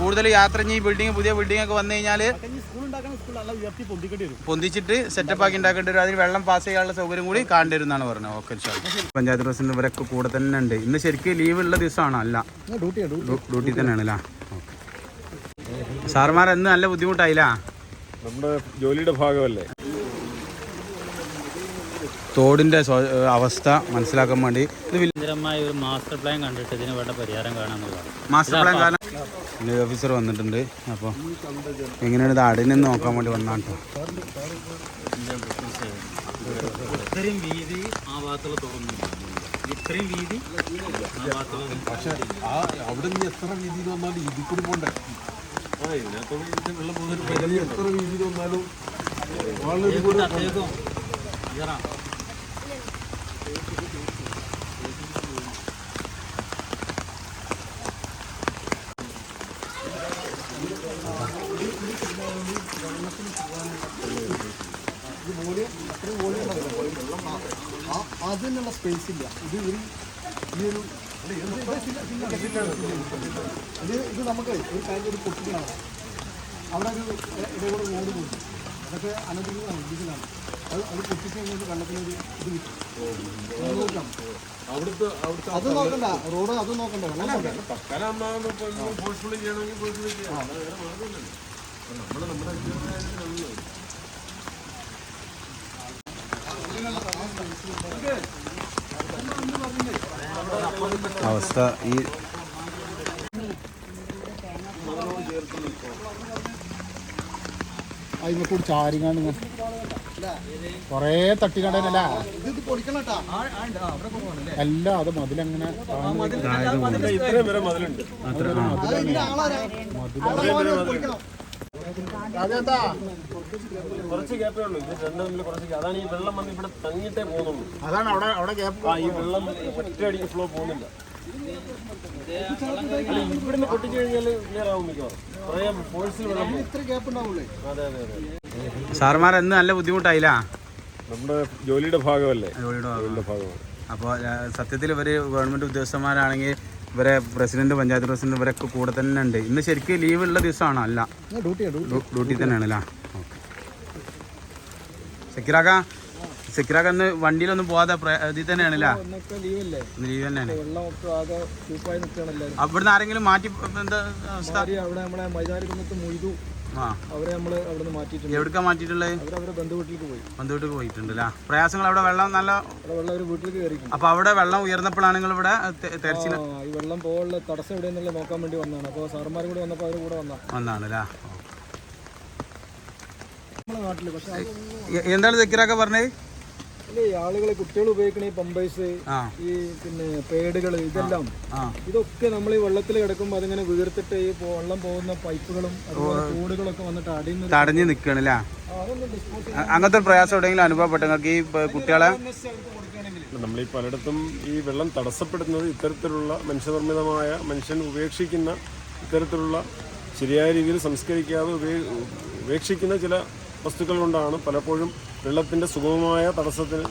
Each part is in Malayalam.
കൂടുതൽ യാത്ര ചെയ്യും ഈ ബിൽഡിംഗ് പുതിയ ബിൽഡിംഗ് ഒക്കെ വന്നു കഴിഞ്ഞാൽ സ്കൂൾ ഉണ്ടാക്കുന്ന സ്കൂൾ നല്ല ഉയർത്തി പൊന്തിക്കേണ്ടി വരും. പൊന്തിച്ചിട്ട് സെറ്റപ്പ് ആക്കി ഉണ്ടാക്കേണ്ടി വരും. അതിന് വെള്ളം പാസ് ചെയ്യാനുള്ള സൗകര്യം കൂടി കാണേണ്ടി വരും എന്നാണ് പറഞ്ഞത് ഓക്കെ പഞ്ചായത്ത് പ്രസിഡന്റ് ഇവരൊക്കെ കൂടെ തന്നെ ഉണ്ട്. ഇന്ന് ശരിക്കും ലീവ് ഉള്ള ദിവസമാണ് അല്ല. ഡ്യൂട്ടി ഡ്യൂട്ടി തന്നെയാണ് അല്ലേ? സാർമാർ എന്ന് നല്ല ബുദ്ധിമുട്ടായില്ല? നമ്മുടെ ജോലിയുടെ ഭാഗമല്ലേ? തോടിന്റെ അവസ്ഥ മനസ്സിലാക്കാൻ വേണ്ടി ഇത് ഒരു മാസ്റ്റർ പ്ലാൻ കണ്ടിട്ട് ഇതിന് വേണ്ട പരിഹാരം കാണാൻ മാസ്റ്റർ പ്ലാൻ വില്ലേജ് ഓഫീസർ വന്നിട്ടുണ്ട്. അപ്പോൾ എങ്ങനെയാണ് ഇത് അടിനെ നോക്കാൻ വേണ്ടി വന്നാണ് കേട്ടോ ഇത്രയും വീതി ആ ഭാഗത്തുള്ള തുറന്നു ഇത്രയും വീതി പക്ഷെ ആ അവിടെ നിന്ന് എത്ര വീതിയിൽ വന്നാലും ഇതിൽ കൂടി പോണ്ടേ? ആ രീതിയിൽ വന്നാലും വളരെ അത്തേക്കും ആ അതിനുള്ള സ്പേസ് ഇല്ല ഇത് ഒരു ഈ ഒരു ഇത് ഇത് നമുക്ക് ഒരു കാര്യം ഒരു പൊട്ടിക്കാണ് അവിടെ ഒരു ഇടകൂടെ റോഡ് പോയി അതൊക്കെ അനധികൃതമാണ് ഇതിലാണ് അത് അത് പൊട്ടിച്ച് കഴിഞ്ഞാൽ വെള്ളത്തിനൊരു ഇത് കിട്ടും അത് നോക്കണ്ട റോഡ് അത് നോക്കണ്ട വെള്ളം നോക്കണ്ട നമ്മുടെ വിദ്യാഭ്യാസത്തിനുള്ളത് അവസ്ഥ ഈ അതിനെ കൂടി ചാരിങ്ങാണ്ട് കൊറേ തട്ടിക്കണ്ടല്ല അല്ല അത് മതിലങ്ങനെ മതിലുണ്ട്. വരെ മതിലുണ്ട്. കുറച്ച് ഗ്യാപ്പേ ഉള്ളൂ. ഇത് രണ്ടും തമ്മിൽ കുറച്ച് അതാണ് ഈ വെള്ളം വന്ന് ഇവിടെ തങ്ങിയിട്ടേ പോകുന്നുള്ളൂ. അതാണ് അവിടെ അവിടെ ഗ്യാപ്പ് ആ ഈ വെള്ളം ഒറ്റയടിക്ക് ഫ്ലോ പോകുന്നില്ല. അല്ല ഇവിടുന്ന് പൊട്ടിച്ചു കഴിഞ്ഞാൽ ക്ലിയർ ആവും മിക്കവാറും. കുറേ ഫോഴ്സിൽ വെള്ളം ഇത്ര ഗ്യാപ്പ് ഉണ്ടാവുള്ളേ. അതെ അതെ അതെ. സാറുമാർ എന്ന് നല്ല ബുദ്ധിമുട്ടായില്ല? നമ്മുടെ ജോലിയുടെ ഭാഗമല്ലേ? ജോലിയുടെ ഭാഗം. ജോലിയുടെ ഭാഗമാണ്. അപ്പോൾ സത്യത്തിൽ ഇവർ ഗവൺമെന്റ് ഉദ്യോഗസ്ഥന്മാരാണെങ്കിൽ ഇവരെ പ്രസിഡന്റ് പഞ്ചായത്ത് പ്രസിഡന്റ് ഇവരൊക്കെ കൂടെ തന്നെ ഉണ്ട്. ഇന്ന് ശരിക്കും ലീവ് ഉള്ള ദിവസമാണോ അല്ല. ഡ്യൂട്ടി ഡ്യൂ- ഡ്യൂട്ടി തന്നെയാണ് അല്ലേ? ഓക്കെ സെക്കിറാക്ക സെക്കിറാക്ക ഇന്ന് വണ്ടിയിലൊന്നും പോവാതെ ഇതിൽ ഇന്ന് ലീവ് തന്നെയാണ്. അവിടുന്ന് ആരെങ്കിലും മാറ്റി എന്താ അവസ്ഥ? അവിടെ മൊയ്തു. അവരെ നമ്മൾ അവിടെ നിന്ന് മാറ്റിയിട്ടുണ്ട്. എവിടേക്കാ മാറ്റിയിട്ടുള്ളത് അവർ അവരെ ബന്ധു വീട്ടിലേക്ക് പോയി. ബന്ധുവീട്ടിൽ പോയിട്ടുണ്ട് അല്ലേ പ്രയാസങ്ങൾ അവിടെ വെള്ളം നല്ല വെള്ളം ഒരു വീട്ടിലേക്ക് കയറി അപ്പോൾ അവിടെ വെള്ളം ഉയർന്നപ്പോഴാണ് നിങ്ങൾ ഇവിടെ തെരച്ചിൽ ഈ വെള്ളം പോകാനുള്ള തടസ്സം എവിടെയെന്നുള്ള നോക്കാൻ വേണ്ടി വന്നതാണ്. അപ്പോൾ സാറന്മാർ കൂടെ വന്നപ്പോൾ അവർ കൂടെ വന്ന വന്നാണ് അല്ലേ എന്താണ് സെക്കിറാക്ക പറഞ്ഞത്? ആളുകൾ കുട്ടികൾ ഉപയോഗിക്കണ ഈ പമ്പേഴ്സ് ഈ പിന്നെ പേഡുകൾ ഇതെല്ലാം ഇതൊക്കെ നമ്മൾ ഈ വെള്ളത്തിൽ കിടക്കുമ്പോൾ അതിങ്ങനെ വീർത്തിട്ട് ഈ വെള്ളം പോകുന്ന പൈപ്പുകളും അതുപോലെ തോടുകളൊക്കെ വന്നിട്ട് അടിഞ്ഞു തടഞ്ഞു നിൽക്കണം അല്ലേ അതൊന്നും ഡിസ്പോസ് അ- അങ്ങനത്തെ പ്രയാസം എവിടെയെങ്കിലും അനുഭവപ്പെട്ടു നിങ്ങൾക്ക് ഈ കുട്ടികളെ? നമ്മൾ ഈ പലയിടത്തും ഈ വെള്ളം തടസ്സപ്പെടുന്നത് ഇത്തരത്തിലുള്ള മനുഷ്യനിർമ്മിതമായ മനുഷ്യൻ ഉപേക്ഷിക്കുന്ന ഇത്തരത്തിലുള്ള ശരിയായ രീതിയിൽ സംസ്കരിക്കാതെ ഉപേ- ഉപേക്ഷിക്കുന്ന ചില വസ്തുക്കൾ കൊണ്ടാണ് പലപ്പോഴും വെള്ളത്തിന്റെ സുഗമമായ തടസ്സത്തിന്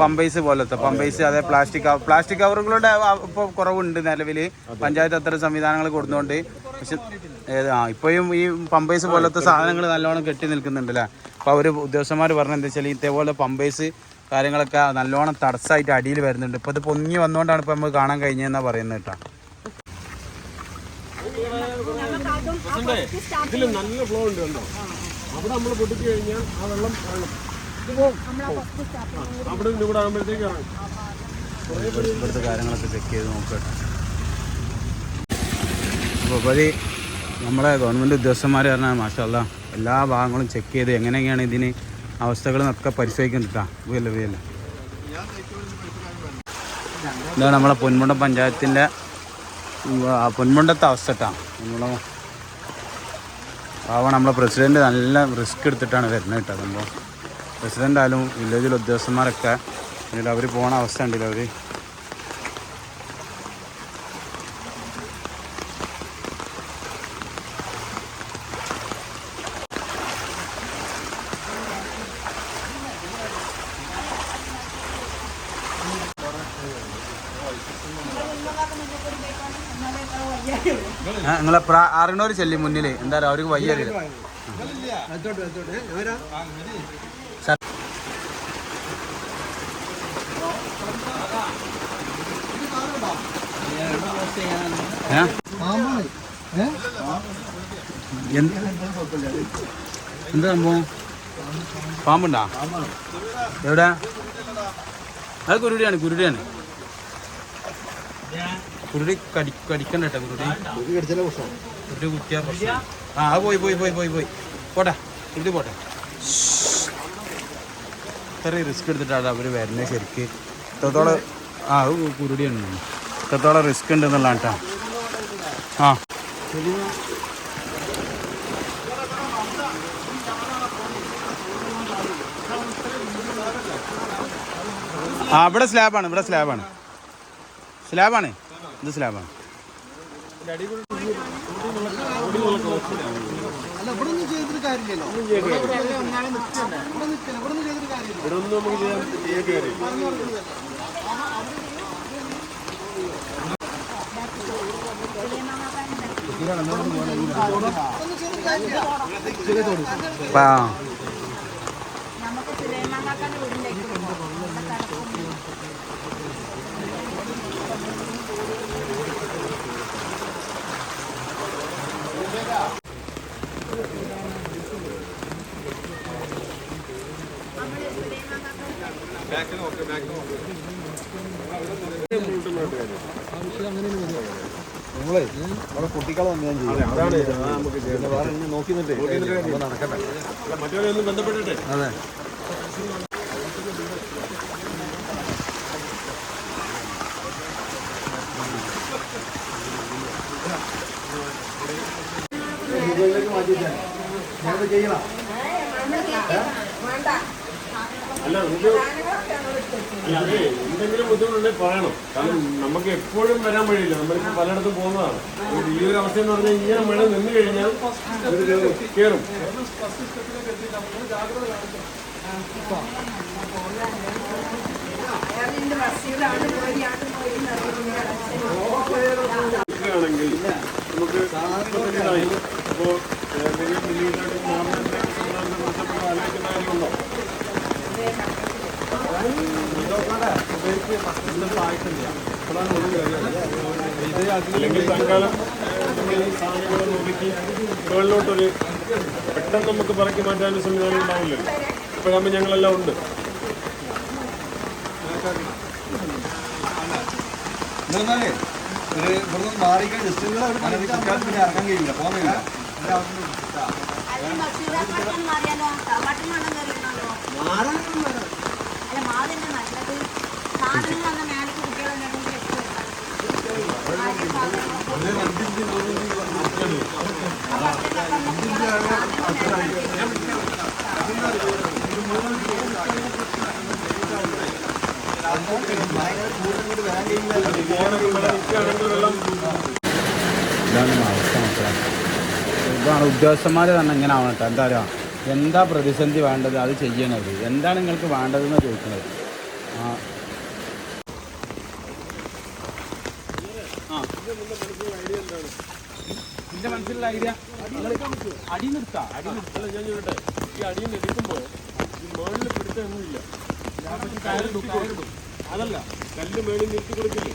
പമ്പൈസ് പോലത്തെ പമ്പൈസ് അതെ. പ്ലാസ്റ്റിക് പ്ലാസ്റ്റിക് കവറുകളുടെ ഇപ്പോൾ കുറവുണ്ട് നിലവിൽ പഞ്ചായത്ത് അത്തരം സംവിധാനങ്ങൾ കൊടുത്തുകൊണ്ട് പക്ഷെ ഏത് ആ ഇപ്പോഴും ഈ പമ്പൈസ് പോലത്തെ സാധനങ്ങൾ നല്ലോണം കെട്ടി നിൽക്കുന്നുണ്ട് അല്ലേ അപ്പോൾ അവർ ഉദ്യോഗസ്ഥന്മാർ പറഞ്ഞത് എന്താ വെച്ചാൽ ഇതേപോലെ പമ്പൈസ് കാര്യങ്ങളൊക്കെ നല്ലോണം തടസ്സമായിട്ട് അടിയിൽ വരുന്നുണ്ട്. ഇപ്പോൾ ഇത് പൊങ്ങി വന്നുകൊണ്ടാണ് ഇപ്പോൾ നമുക്ക് കാണാൻ കഴിഞ്ഞതെന്നാണ് പറയുന്നത് കേട്ടോ. ഇതിൽ നല്ല ഫ്ലോ ഉണ്ട് കണ്ടോ? അവിടെ നമ്മൾ പൊട്ടിച്ചു കഴിഞ്ഞാൽ ആ വെള്ളം ഇറങ്ങും അവിടെ നിന്ന് ഇവിടെ ആകുമ്പോഴത്തേക്ക് ഇറങ്ങും ഇവിടുത്തെ കാര്യങ്ങളൊക്കെ ചെക്ക് ചെയ്ത് നോക്കട്ടെ അപ്പോൾ വഴി നമ്മളെ ഗവൺമെന്റ് ഉദ്യോഗസ്ഥന്മാർ പറഞ്ഞാൽ മാഷല്ല എല്ലാ ഭാഗങ്ങളും ചെക്ക് ചെയ്ത് എങ്ങനെയൊക്കെയാണ് ഇതിന് അവസ്ഥകളെന്നൊക്കെ പരിശോധിക്കുന്നുണ്ടാ വീല്ല വീല്ല ഇതാണ് നമ്മളെ പൊന്മുണ്ടം പഞ്ചായത്തിന്റെ പൊന്മുണ്ടത്തെ അവസ്ഥ കേട്ടോ നമ്മളെ പാവം നമ്മളെ പ്രസിഡന്റ് നല്ല റിസ്ക് എടുത്തിട്ടാണ് വരുന്നത് കേട്ടോ. സംഭവം പ്രസിഡന്റ് ആയാലും വില്ലേജിലെ ഉദ്യോഗസ്ഥന്മാരൊക്കെ അവർ പോകുന്ന അവസ്ഥ ഉണ്ടല്ലോ അവർ നിങ്ങളെ അറിയണവര് ചെല്ലി മുന്നിൽ. എന്താ പറയാ അവർക്ക് വയ്യ എന്താ സംഭവം? പാമ്പുണ്ടാ? എവിടെ? അത് കുരുടിയാണ് കുരുടിയാണ്. കുരുടി കടി കടിക്കണ്ട കേട്ടോ കുരുടി. കുരുടി കുത്തിയാ പ്രശ്നം. ആ പോയി പോയി പോയി പോയി പോയി. പോട്ടെ കുരുടി പോട്ടെ. ഇത്രയും റിസ്ക് എടുത്തിട്ടാണ് അവർ വരുന്നത് ശരിക്ക്. ഇത്രത്തോളം ആ അത് ഉണ്ട് ഇത്രത്തോളം റിസ്ക് ഉണ്ട് എന്നുള്ളതാണ് കേട്ടോ. ആ. ആ ഇവിടെ സ്ലാബാണ് ഇവിടെ സ്ലാബാണ് സ്ലാബാണ് ഇത് സ്ലാബാണ്. അല്ല ഇവിടെ ഒന്നും ചെയ്തിട്ട് കാര്യമില്ലല്ലോ ഇവിടെ നിൽക്കണം ഇവിടെ ഒന്നും ചെയ്തിട്ട് കാര്യമില്ല ഇവിടെ ഒന്നും നമുക്ക് ചെയ്യാൻ ചെയ്യാൻ കാര്യമില്ല ഒന്നും ചെയ്തിട്ട് കാര്യമില്ല ആ നമുക്ക് സുലൈമാൻ കാക്കാന്റെ വീടിലേക്ക് പോകാം ഇവിടെ കടക്കുന്നു നമ്മളെ നമ്മളെ കുട്ടിക്കാലം വന്ന് ഞാൻ ചെയ്യും വേറെ നോക്കി നിന്നിട്ട് നടക്കട്ടെ മറ്റവരെ ബന്ധപ്പെട്ടിട്ട് അതെ മുകളിലേക്ക് മാറ്റി വെച്ചാൽ ഞാനത് ചെയ്യണം അല്ല നമുക്ക് അല്ല അതെ എന്തെങ്കിലും ബുദ്ധിമുട്ടുണ്ടെങ്കിൽ പറയണം. കാരണം നമുക്ക് എപ്പോഴും വരാൻ വഴിയില്ല. നമ്മളിപ്പോൾ പലയിടത്തും പോകുന്നതാണ്. ഈ ഒരു അവസ്ഥ എന്ന് പറഞ്ഞാൽ ഇങ്ങനെ മഴ നിന്ന് കഴിഞ്ഞാൽ കയറും. ആണെങ്കിൽ നമുക്ക് അപ്പോൾ അല്ലെങ്കിൽ തൽക്കാലം ഒതുക്കി മുകളിലോട്ടൊരു പെട്ടെന്ന് നമുക്ക് പറക്കി മാറ്റാനൊരു സംവിധാനം ഉണ്ടാവില്ലല്ലോ. ഇപ്പോഴാകുമ്പോൾ ഞങ്ങളെല്ലാം ഉണ്ട്. എന്നാലേ ഒരു ഇവിടുന്ന് മാറിക്കാൻ ജസ്റ്റ് പിന്നെ ഇറങ്ങാൻ കഴിയില്ല. പോകാൻ കഴിയില്ല. അതിന് മാറിന്റെ നല്ലത്. സാധനം വന്ന മേലേക്ക് ഇതാണ് അവസ്ഥ തന്നെ ഇങ്ങനെ ആവണട്ടെ എന്താ പറയുക? എന്താ പ്രതിസന്ധി വേണ്ടത്? അത് ചെയ്യണത്. എന്താണ് നിങ്ങൾക്ക് വേണ്ടതെന്ന് ചോദിക്കുന്നത് ആ. നിന്റെ മനസ്സിലുള്ള ഐഡിയ അടി നിർത്താം. അടി അല്ല ഞാൻ ചോദിക്കട്ടെ. ഈ അടിയിൽ നിന്ന് എടുക്കുമ്പോൾ ഈ പിടുത്തൊന്നുമില്ല അതല്ല കല്ല് മേളിൽ നിർത്തി കൊടുക്കില്ലേ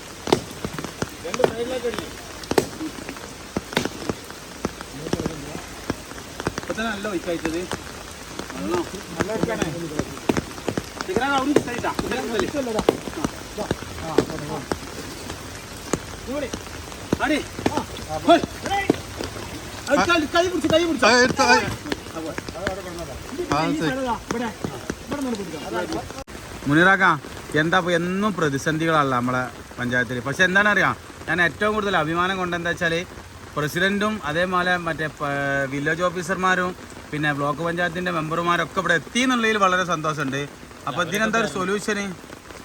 ഇപ്പൊ തന്നെ നല്ല വെള്ളം നല്ല ഒഴിക്കാണേ ചിക്കനാണ് അവിടെ ഇഷ്ടമായിട്ടാ അടി കൈ പിടിച്ച് കൈ പിടിച്ച്. സൈഡ് മുനീറാക്ക എന്താ എന്നും പ്രതിസന്ധികളല്ല നമ്മളെ പഞ്ചായത്തിൽ പക്ഷെ എന്താണ് അറിയാം ഞാൻ ഏറ്റവും കൂടുതൽ അഭിമാനം കൊണ്ട് എന്താ വെച്ചാൽ പ്രസിഡന്റും അതേപോലെ മറ്റേ വില്ലേജ് ഓഫീസർമാരും പിന്നെ ബ്ലോക്ക് പഞ്ചായത്തിന്റെ മെമ്പർമാരൊക്കെ ഇവിടെ എത്തി എന്നുള്ളതിൽ വളരെ സന്തോഷമുണ്ട്. അപ്പോൾ ഇതിനെന്താ ഒരു സൊല്യൂഷന്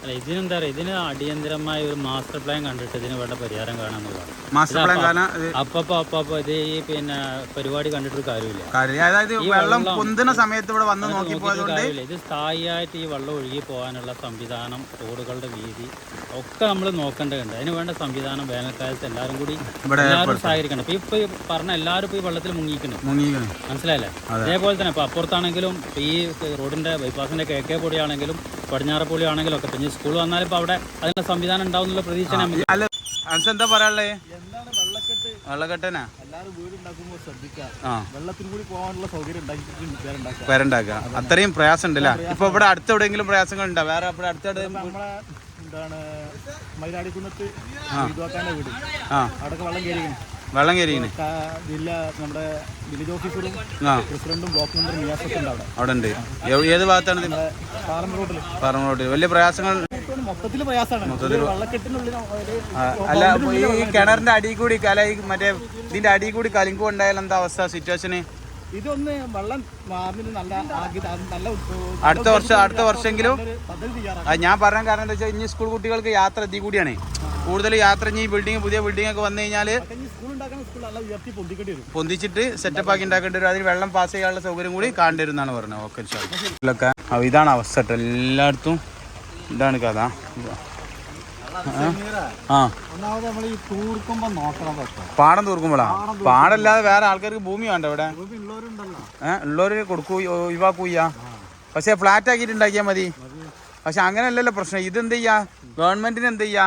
അല്ല ഇതിനെന്താ പറയുക? ഇതിന് അടിയന്തരമായ ഒരു മാസ്റ്റർ പ്ലാൻ കണ്ടിട്ട് ഇതിന് വേണ്ട പരിഹാരം കാണാന്നുള്ളതാണ് മാസ്റ്റർ പ്ലാൻ കാരണം ഇത് അപ്പപ്പോ അപ്പപ്പോ ഇത് ഈ പിന്നെ പരിപാടി കണ്ടിട്ടൊരു കാര്യമില്ല. കാര്യം അതായത് വെള്ളം പൊന്തുന്ന സമയത്ത് ഇവിടെ വന്ന് കാര്യമില്ല. ഇത് സ്ഥായിയായിട്ട് ഈ വെള്ളം ഒഴുകി പോകാനുള്ള സംവിധാനം റോഡുകളുടെ വീതി ഒക്കെ നമ്മൾ നോക്കേണ്ടതുണ്ട്. അതിന് വേണ്ട സംവിധാനം വേനൽക്കാലത്ത് എല്ലാവരും കൂടി ഇവിടെ എല്ലാവരും സഹകരിക്കണം. ഇപ്പൊ ഇപ്പൊ ഈ പറഞ്ഞ എല്ലാവരും ഇപ്പൊ ഈ വെള്ളത്തിൽ മുങ്ങിക്കണം മുങ്ങിക്കണം മനസ്സിലായില്ലേ? അതേപോലെ തന്നെ ഇപ്പൊ അപ്പുറത്താണെങ്കിലും ഇപ്പൊ ഈ റോഡിന്റെ ബൈപ്പാസിന്റെ കെ കൂടിയാണെങ്കിലും പൊടിയാണെങ്കിലും പടിഞ്ഞാറപ്പൊടി ആണെങ്കിലും ഒക്കെ പിന്നെ സ്കൂൾ വന്നാൽ ഇപ്പൊ അവിടെ അതിനുള്ള സംവിധാനം ഉണ്ടാവും എന്നുള്ള പ്രതീക്ഷ നമുക്ക്. അല്ല അൻസ് എന്താ പറയാനുള്ളത് എന്താണ് വെള്ളക്കെട്ട്? വെള്ളക്കെട്ടനാ? എല്ലാവരും വീടുണ്ടാക്കുമ്പോൾ ശ്രദ്ധിക്കുക വെള്ളത്തിൽ കൂടി പോകാനുള്ള സൗകര്യം പേരുണ്ടാക്കുക. അത്രയും പ്രയാസം ഉണ്ടല്ലേ ഇപ്പൊ ഇവിടെ അടുത്ത് എവിടെയെങ്കിലും പ്രയാസങ്ങൾ ഉണ്ടോ വേറെ ഇവിടെ അടുത്ത് നമ്മളെ എന്താണ് വീട്. ആ. അവിടെയൊക്കെ വെള്ളം കയറിയാണ് വെള്ളം കയറിയാണ് ജില്ല നമ്മുടെ വില്ലേജ് ഓഫീസറും പ്രസിഡന്റും ബ്ലോക്ക് മെമ്പറും നിയാസൊക്കെ ഉണ്ട് അവിടെ. അവിടെ ഉണ്ട് ഏത് ഭാഗത്താണ് പാലം റോഡിൽ പറഞ്ഞോട്ട് വലിയ പ്രയാസങ്ങൾ മൊത്തത്തിൽ അല്ല ഈ കിണറിന്റെ അടിയിൽ കൂടി കല ഈ മറ്റേ ഇതിന്റെ അടിയിൽ കൂടി കലിങ്കു ഉണ്ടായാലും എന്താ അവസ്ഥ സിറ്റുവേഷന് ഇതൊന്ന് വെള്ളം നല്ല നല്ല അടുത്ത വർഷം അടുത്ത വർഷമെങ്കിലും? ഞാൻ പറയാൻ കാരണം എന്താ വെച്ചാൽ ഇനി സ്കൂൾ കുട്ടികൾക്ക് യാത്ര എത്തി കൂടിയാണ് കൂടുതൽ യാത്ര ഇനി ഈ ബിൽഡിംഗ് പുതിയ ബിൽഡിംഗ് ഒക്കെ വന്നു കഴിഞ്ഞാൽ പൊന്തിച്ചിട്ട് സെറ്റപ്പ് ആക്കി ഉണ്ടാക്കേണ്ടി വരും. അതിന് വെള്ളം പാസ് ചെയ്യാനുള്ള സൗകര്യം കൂടി കാണേണ്ടി വരും എന്നാണ് പറഞ്ഞത് ഓക്കെ ഇതിലൊക്കെ ഇതാണ് അവസ്ഥ കേട്ടോ. എല്ലായിടത്തും ഇതാണ് കഥ. പാടം തൂർക്കുമ്പോഴാ? പാടല്ലാതെ വേറെ ആൾക്കാർക്ക് ഭൂമി വേണ്ട ഇവിടെ. ഏഹ് ഉള്ളവര് കൊടുക്കൂ ഒഴിവാക്കൂയ്യ. പക്ഷെ ഫ്ലാറ്റ് ആക്കിയിട്ട് ഉണ്ടാക്കിയാൽ മതി. പക്ഷെ അങ്ങനെയല്ലല്ലോ പ്രശ്നം. ഇത് എന്ത് ചെയ്യാ ഗവൺമെന്റിന് എന്ത് ചെയ്യാ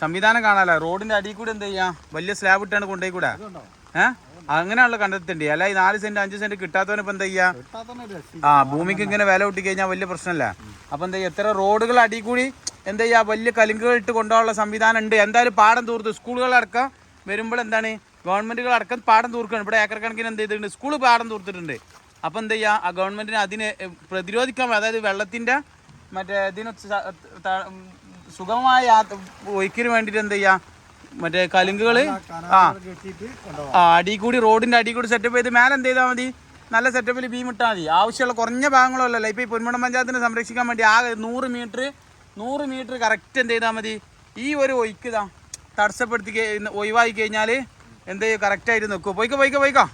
സംവിധാനം കാണാലോ? റോഡിന്റെ അടിയിൽ കൂടെ എന്ത് ചെയ്യാ? വലിയ സ്ലാബ് ഇട്ടാണ് കൊണ്ടുപോയി കൂടെ? ഏഹ് അങ്ങനെയുള്ള കണ്ടെത്തേണ്ടി? അല്ല ഈ നാല് സെന്റ് അഞ്ച് സെന്റ് കിട്ടാത്തവന് ഇപ്പൊ എന്താ ചെയ്യാ? ആ ഭൂമിക്ക് ഇങ്ങനെ വില കൂട്ടി കഴിഞ്ഞാൽ വലിയ പ്രശ്നമല്ല. അപ്പൊ എന്താ എത്ര റോഡുകൾ അടിയിൽ കൂടി എന്താ ചെയ്യാ? വലിയ കലിങ്കുകൾ ഇട്ട് കൊണ്ടുപോകാനുള്ള സംവിധാനം ഉണ്ട്. എന്തായാലും പാടം തൂർത്ത്. സ്കൂളുകളടക്കം വരുമ്പോൾ എന്താണ്? ഗവൺമെന്റുകൾ അടക്കം പാടം തൂർക്കുകയാണ് ഇവിടെ ഏക്കർ കണക്കിന് എന്ത് ചെയ്തിട്ടുണ്ട്? സ്കൂൾ പാടം തൂർത്തിട്ടുണ്ട്. അപ്പൊ എന്താ ചെയ്യാ? ആ ഗവൺമെന്റിന് അതിനെ പ്രതിരോധിക്കാൻ അതായത് വെള്ളത്തിന്റെ മറ്റേ ഇതിന് സുഗമമായ യാത്ര ഒഴുക്കിന് വേണ്ടിയിട്ട് എന്ത് ചെയ്യാ? മറ്റേ കലുങ്കുകൾ ആ. അടി കൂടി റോഡിന്റെ അടി കൂടി സെറ്റപ്പ് ചെയ്ത് മേലെ എന്ത് ചെയ്താൽ മതി? നല്ല സെറ്റപ്പിൽ ബീം ഇട്ടാൽ മതി. ആവശ്യമുള്ള കുറഞ്ഞ ഭാഗങ്ങളല്ലല്ലോ ഇപ്പൊ ഈ പൊന്മുടം പഞ്ചായത്തിനെ സംരക്ഷിക്കാൻ വേണ്ടി ആ നൂറ് മീറ്റർ നൂറ് മീറ്റർ കറക്റ്റ് എന്ത് ചെയ്താൽ മതി? ഈ ഒരു ഒഴുക്ക് ഇതാ തടസ്സപ്പെടുത്തി ഒഴിവാക്കി കഴിഞ്ഞാൽ എന്ത് ചെയ്യും? കറക്റ്റായിട്ട് നിൽക്കും പോയിക്കോ പോയിക്കോ പോയിക്കോ.